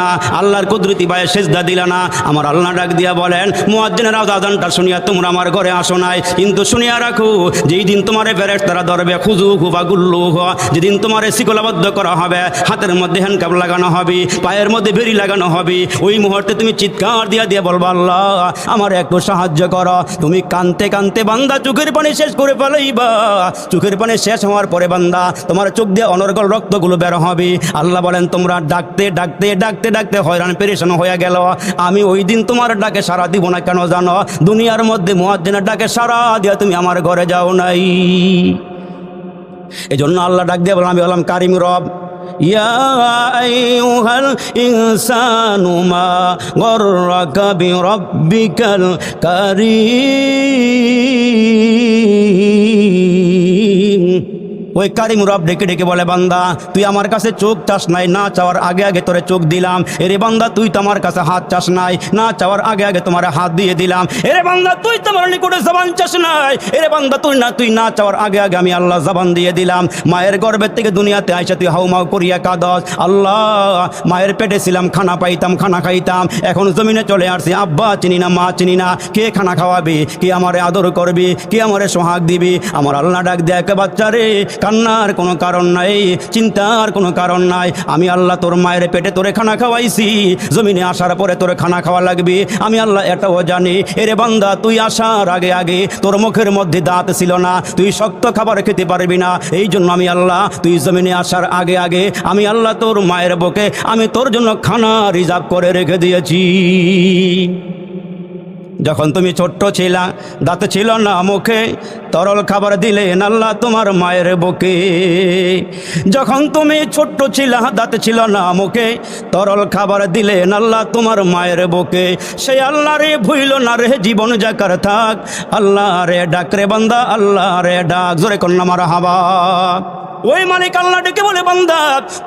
না, আল্লাহর কুদরতি বায়ে সেজদা দিলা না। আমার আল্লাহ ডাক দিয়া বলেন মুয়াজ্জিনের আজানটা শুনিয়া তোমরা আমার ঘরে আসো নাই। কিন্তু শুনিয়া রাখো, যেই দিন তোমারে ফেরেশ তারা ধরবে খুজু হুবা গুল্লু হুয়া যেদিন তোমারে শিকলাবদ্ধ করা হবে, হাতের মধ্যে হ্যান্ডকাপ লাগানো হবে, পায়ের মধ্যে বেরি লাগানো হবে, ওই মুহূর্তে তুমি চিৎকার দিয়া দিয়ে বলব, আল্লাহ, আমার একটু সাহায্য করো। তুমি কানতে কানতে বান্দা চোখের পানি শেষ করে ফেলাইবা। চোখের পানি শেষ হওয়ার পরে বান্দা, তোমার চোখ দিয়ে অনর্গল রক্তগুলো বের হবে। আল্লাহ বলেন, তোমরা ডাকতে ডাকতে ডাকতে ডাকতে হয়রান, পেরেশান হয়ে গেল। আমি ওই দিন তোমার ডাকে সারা দিব না কেন জানো? দুনিয়ার মধ্যে মুয়াজ্জিনের ডাকে সারা দিয়া তুমি আমার ঘরে যাও নাই। এই জন্য আল্লাহ ডাক দিয়ে বললাম, আমি বললাম, কারিম রব, ইয়া বিরাব্বিকাল কারীম। ওই কারিম রব ডেকে ডেকে বলে, বান্দা, তুই আমার কাছে চোখ চাস নাই, না চাওয়ার আগে আগে তোরে চোখ দিলাম। এরে বান্দা, তুই তো আমার কাছে হাত চাস নাই, না চাওয়ার আগে আগে তোমার হাত দিয়ে দিলাম। এরে বান্দা, তুই তো আমার নিকটে জবান চাস নাই। এরে বান্দা, তুই না তুই না চাওয়ার আগে আগে আমি আল্লাহ জবান দিয়ে দিলাম। মায়ের গর্ভের থেকে দুনিয়াতে আইসা তুই হাউমাউ করিয়া কাদস। আল্লাহ, মায়ের পেটে ছিলাম, খানা পাইতাম, খানা খাইতাম। এখন জমিনে চলে আসছি, আব্বা চিনি না, মা চিনি না। কে খানা খাওয়াবি? কে আমারে আদর করবি? কে আমারে সোহাগ দিবি? আমার আল্লাহ ডাক দেয় বাচ্চা রে কান্নার কোনো কারণ নাই, চিন্তার কোনো কারণ নাই। আমি আল্লাহ তোর মায়ের পেটে তোরে খানা খাওয়াইছি। জমিনে আসার পরে তোরে খানা খাওয়া লাগবে। আমি আল্লাহ এটাও জানি এরে বান্দা, তুই আসার আগে আগে তোর মুখের মধ্যে দাঁত ছিল না। তুই শক্ত খাবার খেতে পারবি না। এই জন্য আমি আল্লাহ, তুই জমিনে আসার আগে আগে আমি আল্লাহ তোর মায়ের বুকে, আমি তোর জন্য খানা রিজার্ভ করে রেখে দিয়েছি। যখন তুমি ছোট্ট ছিলা, দাঁত ছিল না মুখে, তরল খাবার দিলে আল্লাহ তোমার মায়ের বুকে। যখন তুমি ছোট্ট ছিলা, দাঁত ছিল না মুখে, তরল খাবার দিলে আল্লাহ তোমার মায়ের বুকে। সেই আল্লাহ রে ভুইল না রে, জীবন জাকার থাক। আল্লাহ রে ডাক রে বান্দা আল্লাহ রে ডাক। জোরে কন্যা মারা হাবা ওই মালিক আল্লাহ ডেকে বলে, বান্দা,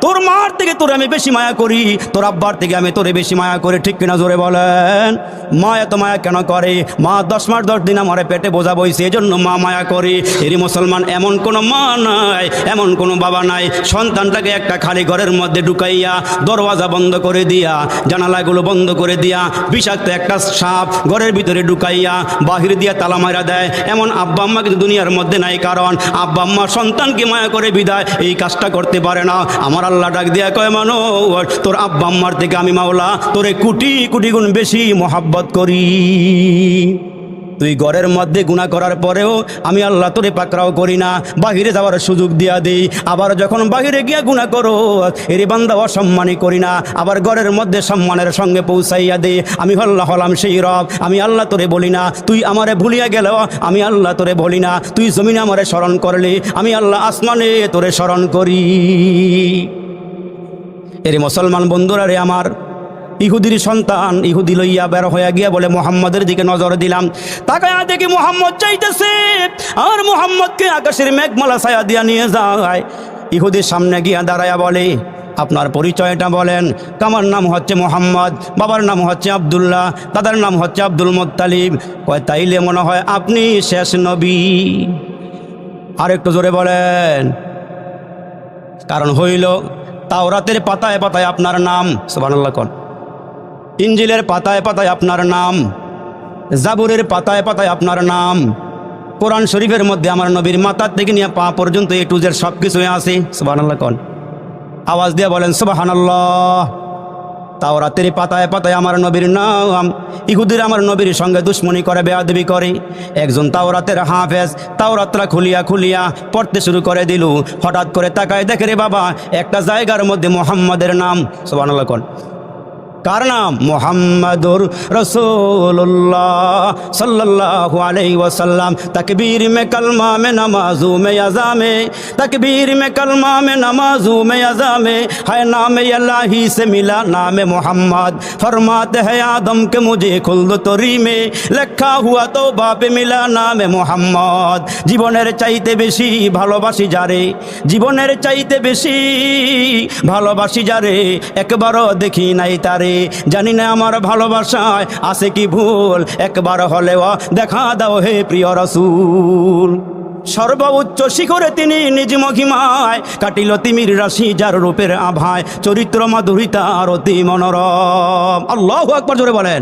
তোর মার থেকে তোর আমি বেশি মায়া করি, তোর আব্বার থেকে আমি তোরে বেশি মায়া করি, ঠিক কিনা জোরে বলেন? মা এত মায়া কেন করে? মা দশ মাস দশ দিন আমার পেটে বোঝা বইছে, এজন্য মা মায়া করি। এরই মুসলমান এমন কোনো মা নাই, এমন কোনো বাবা নাই। সন্তানটাকে একটা খালি ঘরের মধ্যে ঢুকাইয়া দরওয়াজা বন্ধ করে দিয়া, জানালাগুলো বন্ধ করে দিয়া, বিষাক্ত একটা সাপ ঘরের ভিতরে ঢুকাইয়া বাহির দিয়া তালা মারা দেয়। এমন আব্বা আম্মা কিন্তু দুনিয়ার মধ্যে নাই, কারণ আব্বা আম্মা সন্তানকে মায়া করে বিদায় এই কাজটা করতে পারে না। আমার আল্লাহ ডাক দিয়া কয় মানো তোর আব্বা আম্মার থেকে আমি মাওলা, তোরে কোটি কোটি গুণ বেশি মোহাব্বত করি। তুই ঘরের মধ্যে গুণা করার পরেও আমি আল্লাহ তোরে পাকড়াও করি না। বাহিরে যাওয়ার সুযোগ দিয়া দিই। আবার যখন বাহিরে গিয়া গুণা করো, এর বান্দা অসম্মানই করি না। আবার ঘরের মধ্যে সম্মানের সঙ্গে পৌঁছাইয়া দিই। আমি হল্লা হলাম সেই রব। আমি আল্লাহ তোরে বলি না। তুই আমারে ভুলিয়া গেল আমি আল্লাহ তোরে বলি না। তুই জমিনে আমারে স্মরণ করলি। আমি আল্লাহ আসমানে তোরে স্মরণ করি। এর মুসলমান বন্ধুরা রে আমার ইহুদির সন্তান, ইহুদি লইয়া বের হইয়া গিয়া বলে, মোহাম্মদের দিকে নজর দিলাম। তাকায় দেখি মোহাম্মদ চাইতেছে, আর মোহাম্মদকে আকাশের মেঘমালা ছায়া দিয়া নিয়ে যায়। ইহুদির সামনে গিয়া দাঁড়ায়া বলে, আপনার পরিচয়টা বলেন। কামার নাম হচ্ছে মোহাম্মদ, বাবার নাম হচ্ছে আবদুল্লাহ, দাদার নাম হচ্ছে আব্দুল মোত্তালিব। কয়, তাইলে মনে হয় আপনি শেষ নবী। আর একটু জোরে বলেন, কারণ হইল তাওরাতের পাতায় পাতায় আপনার নাম, সুবহানাল্লাহ কোন। ইঞ্জিলের পাতায় পাতায় আপনার নাম, জাবুরের পাতায় পাতায় আপনার নাম, কোরআন শরীফের মধ্যে আমার নবীর মাথার থেকে নিয়ে পা পর্যন্ত এ টুজের সব কিছুই আছে। কোন। আওয়াজ দিয়ে বলেন, সুবহানাল্লাহ। তাওরাতের পাতায় পাতায় আমার নবীর নাম, ইহুদির আমার নবীর সঙ্গে দুশ্মনী করে, বেয়াদবি করে। একজন তাও তাওরাতের হাফেজ, তাওরাতরা খুলিয়া খুলিয়া পড়তে শুরু করে দিল। হঠাৎ করে তাকায় দেখে রে বাবা, একটা জায়গার মধ্যে মোহাম্মদের নাম। কোন। কার নাম মোহাম্মদুর রসুল্লাহ সাল্লাল্লাহু আলাইহি ওয়াসাল্লাম তকবীর মে কলমা মে নমাজু মে আজামে তকবীর মে কলমা মে নমাজু মে আজামে है नाम अल्लाही से मिला नाम मोहम्मद फरमाते हैं आदम के मुझे खुल्द तरी में লেখা হুয়া তো বাপে মিলা নামে মোহাম্মদ জীবনের চাইতে বেশি ভালোবাসি যারে জীবনের চাইতে বেশি ভালোবাসি যারে একবারও দেখি নাই তারে জানি না আমার ভালোবাসায় আছে কি ভুল। একবার হলেও দেখা দাও হে প্রিয় রসুল। সর্বোচ্চ শিখরে তিনি নিজ মহিমায় কাটিল তিমির রাশি যার রূপের আভায় চরিত্র মাধুরিতার অতি মনোরম। আল্লাহ একবার জোরে বলেন।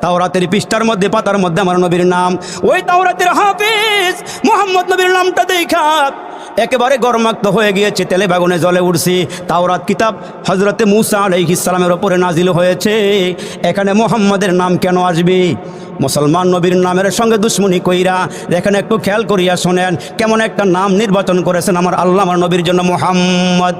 তাওরাতের পৃষ্ঠার মধ্যে, পাতার মধ্যে আমার নবীর নাম। ওই তাওরাতের হাফিজ মোহাম্মদ নবীর নামটা দেখা। একেবারে গরমাক্ত হয়ে গিয়েছে, তেলে বাগুনে জলে উঠছি তাওরাত কিতাব হজরতে মুসা আলহ ইসলামের ওপরে নাজিল হয়েছে। এখানে মোহাম্মদের নাম কেন আসবে? মুসলমান নবীর নামের সঙ্গে দুশ্মনী কইরা এখানে একটু খেয়াল করিয়া শোনেন, কেমন একটা নাম নির্বাচন করেছেন আমার আল্লাহ আমার নবীর জন্য মোহাম্মদ।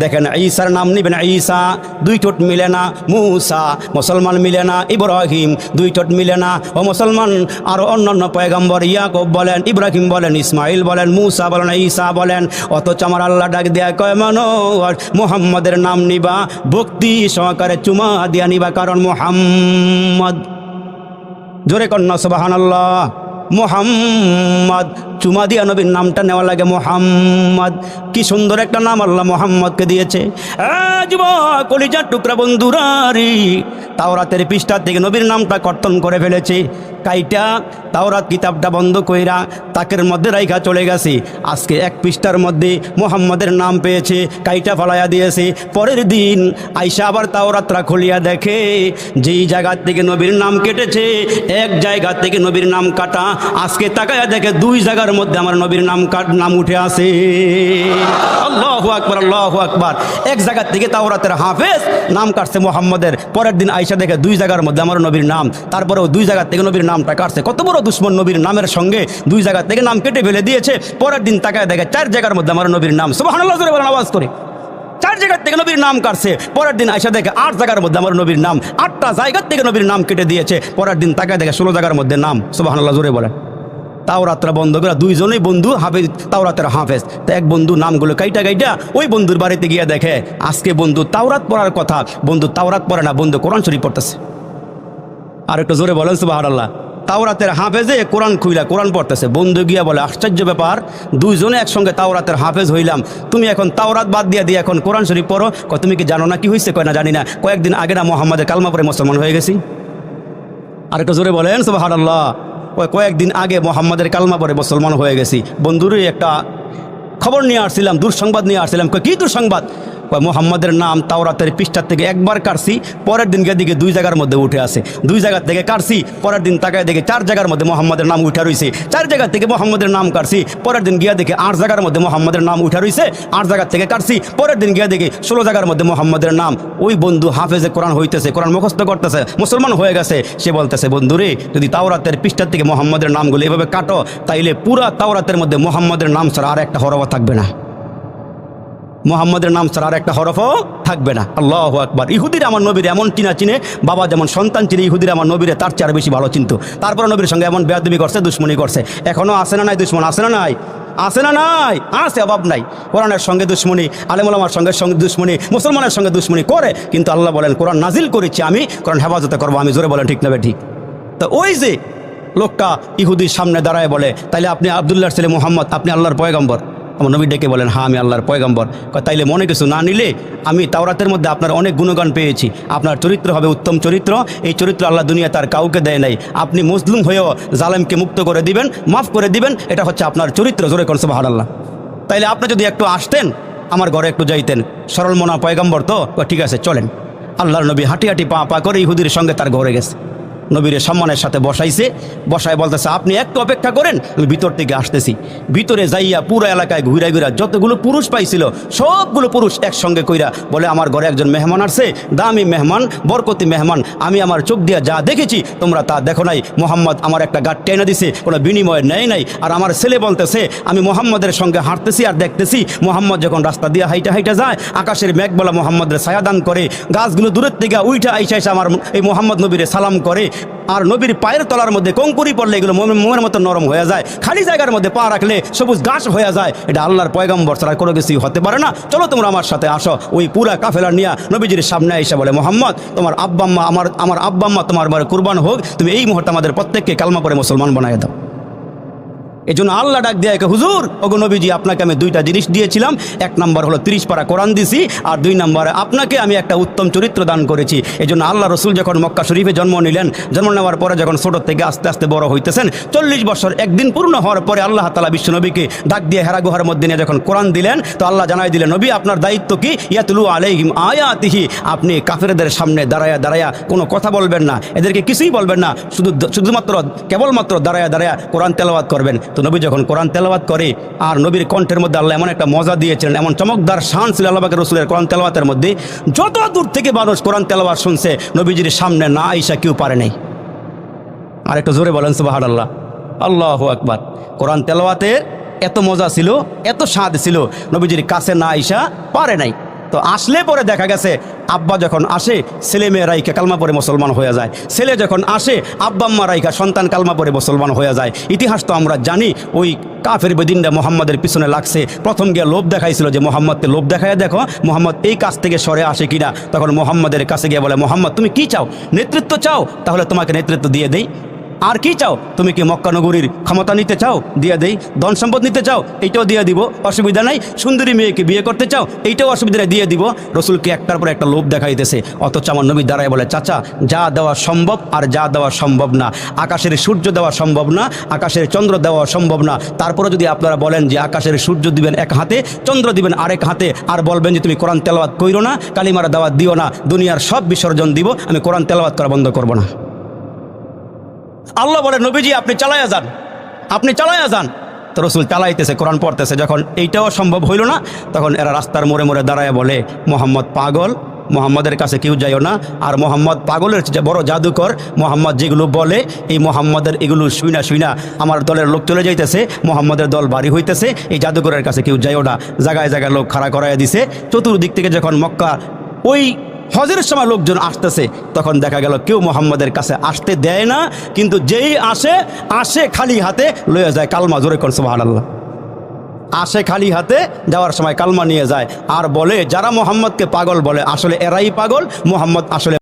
দেখেন ঈসার নাম নিবেন ঈসা, দুই ঠোঁট মিলে না মুসা, মুসলমান মিলে না ইব্রাহিম, দুই ঠোঁট মিলে না, ও মুসলমান। আর অন্যান্য পয়গম্বর ইয়াকব বলেন, ইব্রাহিম বলেন ইসমাইল বলেন, মুসা বলেন, ঈসা বলেন, অথচ আমার আল্লাহ ডাক দেয়া কয় মানুষ মোহাম্মদের নাম নিবা, ভক্তি সহকারে চুমা দিয়া নিবা, কারণ মোহাম্মদ জোরে কন্যা সুবাহান আল্লাহ মোহাম্মদ চুমা দিয়া নবীর নামটা নেওয়া লাগে মোহাম্মদ। কি সুন্দর একটা নাম আল্লাহ মোহাম্মদকে দিয়েছে। কলিজার টুকরা বন্ধুরারি, তাওরাতের পৃষ্ঠার থেকে নবীর নামটা কর্তন করে ফেলেছে। কাইটা তাওরাত কিতাবটা বন্ধ কইরা তাকের মধ্যে রাইখা চলে গেছে। আজকে এক পৃষ্ঠার মধ্যে মোহাম্মদের নাম পেয়েছে, কাইটা ফালাইয়া দিয়েছে। পরের দিন আইসা আবার তাওরাতরা খুলিয়া দেখে, যেই জায়গার থেকে নবীর নাম কেটেছে, এক জায়গা থেকে নবীর নাম কাটা। আজকে তাকায়া দেখে দুই জায়গার মধ্যে আমার নবীর নাম কাট নাম উঠে আসে। আল্লাহু আকবার আল্লাহু আকবার। এক জায়গার থেকে তাওরাতের হাফেজ, নাম কাটছে মোহাম্মদের। পরের দিন আইসা দেখে দুই জায়গার মধ্যে আমার নবীর নাম। তারপরেও দুই জায়গা থেকে নবীর নামটা কাটছে। কত বড় দুশ্মন নবীর নামের সঙ্গে দুই জায়গা থেকে নাম কেটে ফেলে দিয়েছে। পরের দিন তাকায় দেখে চার জায়গার মধ্যে আমার নবীর নাম। বলেন আওয়াজ করে। চার জায়গার থেকে নবীর নাম কাটছে। পরের দিন আইসা দেখে আট জায়গার মধ্যে আমার নবীর নাম। আটটা জায়গার থেকে নবীর নাম কেটে দিয়েছে। পরের দিন তাকায় দেখে ষোলো জায়গার মধ্যে নাম। সুবহানাল্লাহ, জোরে বলেন। তাওরাতরা বন্ধ করে দুইজনেই বন্ধু হাফেজ তাওরাতের হাফেজ। তা এক বন্ধু নামগুলো কাইটা কাইটা, ওই বন্ধুর বাড়িতে গিয়ে দেখে, আজকে বন্ধু তাওরাত পড়ার কথা, বন্ধু তাওরাত পড়ে না, বন্ধু কোরআন শরীফ পড়তেছে। আর একটু জোরে বলেন সুবাহ তাওরাতের হাফেজে কোরআন খুইলা, কোরআন পড়তেছে। বন্ধু গিয়া বলে, আশ্চর্য ব্যাপার, দুইজনে একসঙ্গে তাওরাতের হাফেজ হইলাম। তুমি এখন তাওরাত বাদ দিয়ে দিয়ে এখন কোরআন শরীফ পড়ো। কয়, তুমি কি জানো না কি হয়েছে কয়, না জানি না। কয়েকদিন আগে না মোহাম্মদের কালমা পরে মুসলমান হয়ে গেছি। আর একটু জোরে বলেন সুবাহ কয়েকদিন আগে মোহাম্মদের কালমা পরে মুসলমান হয়ে গেছি। বন্ধুরই একটা খবর নিয়ে আসছিলাম, দুঃসংবাদ নিয়ে আসছিলাম। কী দুঃসংবাদ? মোহাম্মদের নাম তাওরাতের পৃষ্ঠার থেকে একবার কাটছি, পরের দিন গিয়ে দিকে দুই জায়গার মধ্যে উঠে আসে দুই জায়গা থেকে কাটছি, পরের দিন তাকায় দেখে চার জায়গার মধ্যে মোহাম্মদের নাম উঠে রয়েছে চার জায়গা থেকে মোহাম্মদের নাম কাটছি, পরের দিন গিয়া দেখে আট জায়গার মধ্যে মোহাম্মদের নাম উঠে রয়েছে আট জায়গা থেকে কাটছি, পরের দিন গিয়া দেখে ষোলো জায়গার মধ্যে মোহাম্মদের নাম। ওই বন্ধু হাফেজে কোরআন হইতেছে, কোরআন মুখস্থ করতেছে, মুসলমান হয়ে গেছে। সে বলতেছে বন্ধুরে যদি তাওরাতের পৃষ্ঠার থেকে মোহাম্মদের নামগুলো এভাবে কাটো, তাইলে পুরা তাওরাতের মধ্যে মোহাম্মদের নাম ছাড়া আর একটা হরফ থাকবে না। মোহাম্মদের নাম ছাড়া আর একটা হরফও থাকবে না। আল্লাহ আকবার। ইহুদির আমার নবীর এমন চিনা চিনে, বাবা যেমন সন্তান চিনে, ইহুদির আমার নবীরে তার চেয়ে বেশি ভালো চিনত। তারপরে নবীর সঙ্গে এমন বেয়াদবি করছে, দুশ্মনী করছে। এখনও আসে না নাই দুশ্মন? আসে না নাই? আসে না নাই? আসে অভাব নাই। কোরআনের সঙ্গে দুশ্মনী আলেমুলামার সঙ্গে সঙ্গে দুশ্মনী, মুসলমানের সঙ্গে দুশ্মনী করে, কিন্তু আল্লাহ বলেন, কোরআন নাজিল করেছি আমি, কোরআন হেফাজতে করব আমি। জোরে বলেন, ঠিক নেবে ঠিক? তো ওই যে লোকটা ইহুদির সামনে দাঁড়ায় বলে, তাইলে আপনি আবদুল্লাহ ছেলে মোহাম্মদ, আপনি আল্লাহর পয়গম্বর। আমার নবী ডেকে বলেন হ্যাঁ আমি আল্লাহর পয়গম্বর। তাইলে মনে কিছু না নিলে আমি তাওরাতের মধ্যে আপনার অনেক গুণগান পেয়েছি। আপনার চরিত্র হবে উত্তম চরিত্র। এই চরিত্র আল্লাহ দুনিয়া তার কাউকে দেয় নাই। আপনি মুসলিম হয়েও জালেমকে মুক্ত করে দিবেন, মাফ করে দিবেন। এটা হচ্ছে আপনার চরিত্র। জোরে করছে আল্লাহ তাইলে আপনি যদি একটু আসতেন, আমার ঘরে একটু যাইতেন। সরল মনা পয়গম্বর তো? ঠিক আছে, চলেন। আল্লাহর নবী হাঁটি হাঁটি পা পা করে ইহুদির সঙ্গে তার ঘরে গেছে। নবীরে সম্মানের সাথে বসাইছে, বসায় বলতেছে, আপনি একটু অপেক্ষা করেন, আমি ভিতর থেকে আসতেছি। ভিতরে যাইয়া পুরো এলাকায় ঘুরা ঘুরা যতগুলো পুরুষ পাইছিল, সবগুলো পুরুষ একসঙ্গে কইরা বলে, আমার ঘরে একজন মেহমান আসছে, দামি মেহমান, বরকতি মেহমান, আমি আমার চোখ দিয়া যা দেখেছি, তোমরা তা দেখো নাই। মোহাম্মদ আমার একটা গাট টেনে দিছে, কোনো বিনিময় নেয় নাই। আর আমার ছেলে বলতেছে, আমি মোহাম্মদের সঙ্গে হাঁটতেছি আর দেখতেছি, মোহাম্মদ যখন রাস্তা দিয়ে হাইটা হাইটা যায়, আকাশের মেঘবলা মোহাম্মদের ছায়াদান করে, গাছগুলো দূরের থেকে উইঠা আইসা আইসা আমার এই মোহাম্মদ নবীরে সালাম করে আর নবীর পায়ের তলার মধ্যে কঙ্কুরি পড়লে এগুলো মোমের মতো নরম হয়ে যায়। খালি জায়গার মধ্যে পা রাখলে সবুজ গাছ হয়ে যায়। এটা আল্লাহর পয়গম্বর ছাড়া কোনো কিছুই হতে পারে না। চলো তোমরা আমার সাথে আসো। ওই পুরা কাফেলা নিয়ে নবীজির সামনে এসে বলে, মোহাম্মদ, তোমার আব্বাম্মা আমার আমার আব্বাম্মা তোমার বারে কুরবান হোক। তুমি এই মুহূর্তে আমাদের প্রত্যেককে কালমা করে মুসলমান বানায় দাও। এই জন্য আল্লাহ ডাক দিয়ে একে, হুজুর, ওগো নবীজি, আপনাকে আমি দুইটা জিনিস দিয়েছিলাম। এক নম্বর হলো তিরিশ পারা কোরআন দিছি, আর দুই নম্বরে আপনাকে আমি একটা উত্তম চরিত্র দান করেছি। এই জন্য আল্লাহ রসুল যখন মক্কা শরীফে জন্ম নিলেন, জন্ম নেওয়ার পরে যখন ছোট থেকে আস্তে আস্তে বড় হইতেছেন, চল্লিশ বছর একদিন পূর্ণ হওয়ার পরে আল্লাহ তালা বিশ্ব নবীকে ডাক দিয়ে হেরা গুহার মধ্যে নিয়ে যখন কোরআন দিলেন, তো আল্লাহ জানাই দিলেন, নবী, আপনার দায়িত্ব কি? ইয়াতুলু আলাইহিম আয়াতিহি। আপনি কাফেরদের সামনে দাঁড়ায়া দাঁড়ায়া কোনো কথা বলবেন না, এদেরকে কিছুই বলবেন না, শুধু শুধুমাত্র, কেবলমাত্র দাঁড়ায়া দাঁড়ায়া কোরআন তেলাওয়াত করবেন। তো নবী যখন কোরআন তেলাওয়াত করে আর নবীর কণ্ঠের মধ্যে আল্লাহ এমন একটা মজা দিয়েছিলেন, এমন চমকদার শান ছিল আল্লাহকে রসুলের কোরআন তেলাওয়াতের মধ্যে, যত দূর থেকে মানুষ কোরআন তেলাওয়াত শুনছে, নবীজির সামনে না আইসা কেউ পারে নাই। আর একটু জোরে বলেন সুবাহ আল্লাহ আল্লাহ আকবার। কোরআন তেলাওয়াতের এত মজা ছিল, এত স্বাদ ছিল, নবীজির কাছে না আইসা পারে নাই। তো আসলে পরে দেখা গেছে, আব্বা যখন আসে, ছেলে মেয়ে রাইকা কালমা পরে মুসলমান হয়ে যায়। ছেলে যখন আসে, আব্বা আম্মা রাইকা সন্তান কালমা পরে মুসলমান হয়ে যায়। ইতিহাস তো আমরা জানি, ওই কাফের বেদিনটা মোহাম্মদের পিছনে লাগছে। প্রথম গিয়ে লোভ দেখাইছিল যে মোহাম্মদকে লোভ দেখায় দেখো, মোহাম্মদ এই কাজ থেকে সরে আসে কিনা। তখন মোহাম্মদের কাছে গিয়ে বলে, মোহাম্মদ, তুমি কি চাও? নেতৃত্ব চাও? তাহলে তোমাকে নেতৃত্ব দিয়ে দেই। আর কি চাও? তুমি কি মক্কা নগরীর ক্ষমতা নিতে চাও? দিয়ে দেই। ধন সম্পদ নিতে চাও? এইটাও দিয়ে দিব। অসুবিধা নাই। সুন্দরী মেয়েকে বিয়ে করতে চাও? এইটাও অসুবিধা নাই দিয়ে দিব। রসুলকে একটার পর একটা লোভ দেখাইতেছে? অথচ আমার নবী দাঁড়ায় বলে, চাচা, যা দেওয়া সম্ভব আর যা দেওয়া সম্ভব না। আকাশের সূর্য দেওয়া সম্ভব না। আকাশের চন্দ্র দেওয়া সম্ভব না। তারপরে যদি আপনারা বলেন যে, আকাশের সূর্য দিবেন এক হাতে, চন্দ্র দিবেন আরেক হাতে, আর বলবেন যে, তুমি কোরআন তেলাওয়াত কইরো না, কালিমারা দাওয়াত দিও না, দুনিয়ার সব বিসর্জন দিব, আমি কোরআন তেলাওয়াত করা বন্ধ করব না। আল্লাহ বলে, নবীজি, আপনি চালাইয়া যান। আপনি চালাইয়া যান। তো রসুল চালাইতেছে, কোরআন পড়তেছে। যখন এইটাও সম্ভব হইল না, তখন এরা রাস্তার মোড়ে মোড়ে দাঁড়ায় বলে, মোহাম্মদ পাগল, মোহাম্মদের কাছে কেউ যাইও না। আর মোহাম্মদ পাগলের যে বড় জাদুকর মোহাম্মদ যেগুলো বলে, এই মোহাম্মদের এগুলো শুইনা শুইনা। আমার দলের লোক চলে যাইতেছে, মোহাম্মদের দল বাড়ি হইতেছে, এই জাদুকরের কাছে কেউ যাইও না। জায়গায় জায়গায় লোক খাড়া করাইয়া দিছে। চতুর্দিক থেকে যখন মক্কা, ওই হজের সময় লোকজন আসতেছে, তখন দেখা গেল কেউ মোহাম্মদের কাছে আসতে দেয় না, কিন্তু যেই আসে আসে খালি হাতে লয়ে যায় কালমা জোরে করছে আল্লাহ আসে খালি হাতে, যাওয়ার সময় কালমা নিয়ে যায়, আর বলে, যারা মোহাম্মদকে পাগল বলে, আসলে এরাই পাগল, মোহাম্মদ আসলে